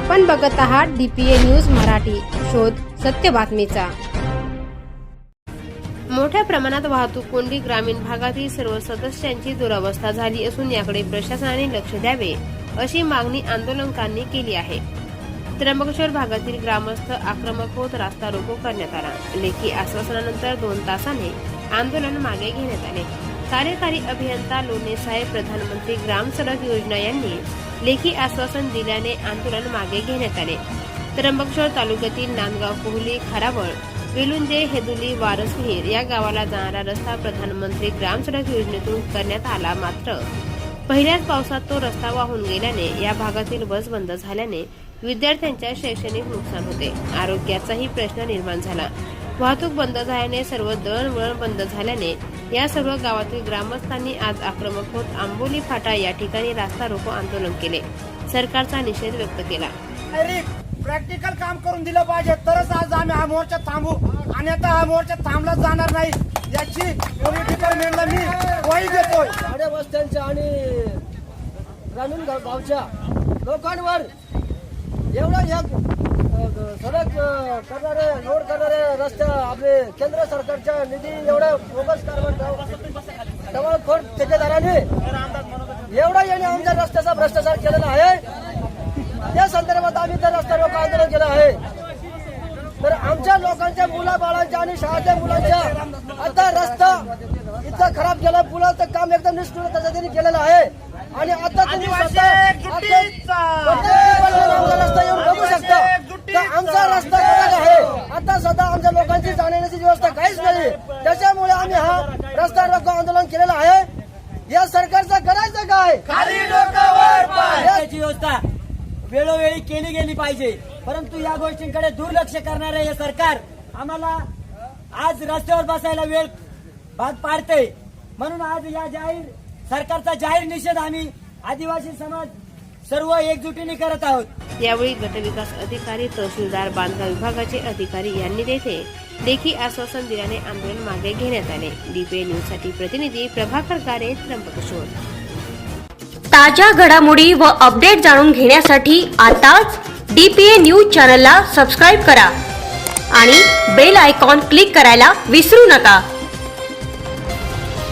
आपण बघत आहात डीपीए न्यूज मराठी. शोध सत्य बातमीचा. मोठ्या प्रमाणात वाहतूक कोंडी ग्रामीण भागातील सर्व सदस्यांची दुरावस्था झाली असून याकडे प्रशासनाने लक्ष द्यावे अशी मागणी आंदोलकांनी केली आहे. त्र्यंबकेश्वर भागातील ग्रामस्थ आक्रमक होत रास्ता रोको करण्यात आला. लेखी आश्वासनानंतर दोन तासाने आंदोलन मागे घेण्यात आले. कार्यकारी अभियंता लोणेसाहेब प्रधानमंत्री ग्राम सडक योजना यांनी लेखी आश्वासन दिल्याने आंदोलन मागे घेण्यात आले. त्र्यंबकेश्वर तालुक्यातील नांदगाव कोहली खारावळ वेलुंजे हेदुली वारसविहीर या गावाला जाणारा रस्ता प्रधानमंत्री ग्राम सडक योजनेतून करण्यात आला मात्र पहिल्याच पावसात तो रस्ता वाहून गेल्याने या भागातील बस बंद झाल्याने विद्यार्थ्यांच्या शैक्षणिक नुकसान होते. आरोग्याचाही प्रश्न निर्माण झाला. वाहतूक बंद झाल्याने सर्व दळणवळण बंद झाल्याने या सर्व गावातील ग्रामस्थांनी आज आक्रमक होत आंबोली फाटा या ठिकाणी रास्ता रोको आंदोलन केले. सरकारचा निषेध व्यक्त केला. अरे प्रॅक्टिकल काम करून दिलं पाहिजे. तरच आज आम्ही हा मोर्चा थांबू. आणि आता हा मोर्चा थांबला जाणार नाही. याची पॉलिटिकल मी ग्वाही देतोय. आणि ग्रामीण गाव- गावच्या लोकांवर एवढं अ, सडक करणारे रोड करणारे रस्ते आपले केंद्र सरकारच्या निधी एवढं बोगस कारभार टवाळखोर ठेकेदाराने एवढा याने आमच्या रस्त्याचा भ्रष्टाचार केलेला आहे. त्या संदर्भात आम्ही तर रस्ता रोको आंदोलन केलं आहे. तर आमच्या लोकांच्या मुला बाळांच्या आणि शाळेच्या मुलांच्या आता रस्ता इतका खराब केला पुलाचं काम एकदम निष्ठुर पद्धतीने केलेलं आहे. आणि आता तुम्ही स्वतः- आता- प्रत्येक आमचा रस्ता येऊन बघू शकता तर आमचा रस्ता खराब आहे. आता सध्या आमच्या लोकांची जाण्याची व्यवस्था काहीच नाही. त्याच्यामुळे आम्ही हा रस्ता रोको आंदोलन केलेलं आहे. या सरकारचं करायचं काय? व्यवस्था वेळोवेळी केली गेली पाहिजे. परंतु या गोष्टींकडे दुर्लक्ष करणारे हे सरकार आम्हाला आज रस्त्यावर बसायला वेळ भाग पाडते म्हणून आज या जाहीर सरकारचा जाहीर निषेध आम्ही आदिवासी समाज सर्व एकजुटीने करत आहोत. यावेळी गटविकास अधिकारी तहसीलदार बांधकाम विभागाचे अधिकारी यांनी तेथे लेखी आश्वासन दिल्याने आंदोलन मागे घेण्यात आले. डीपीए न्यूजसाठी प्रतिनिधी प्रभाकर गारे त्र्यंबकेश्वर. ताज्या घडामोडी व अपडेट जाणून घेण्यासाठी आताच डीपीए न्यूज चॅनलला सबस्क्राईब करा आणि बेल आयकॉन क्लिक करायला विसरू नका.